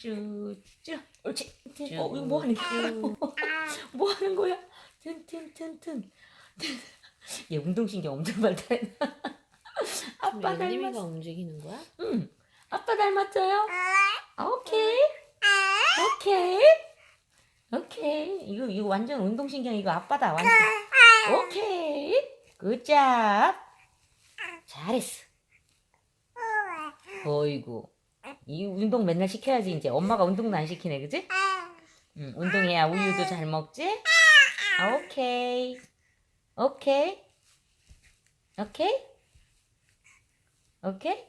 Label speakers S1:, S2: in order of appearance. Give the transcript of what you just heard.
S1: 쭈쭈쭈쭈쭈쭈쭈쭈 옳지. 어 이거 뭐 하는 거야? 뭐 하는 거야? 튼튼튼튼. 얘 운동신경 엄청 발달해 아빠 닮았어
S2: 움직이는 거야?
S1: 응. 아빠 닮았어요? 오케이. 오케이. 오케이. 이거 이거 완전 운동신경 이거 아빠다 완전. 오케이. 굿잡 잘했어. 어이구. 이 운동 맨날 시켜야지 이제. 엄마가 운동도 안 시키네 그지? 응, 운동해야 우유도 잘 먹지? 아, 오케이. 오케이. 오케이? 오케이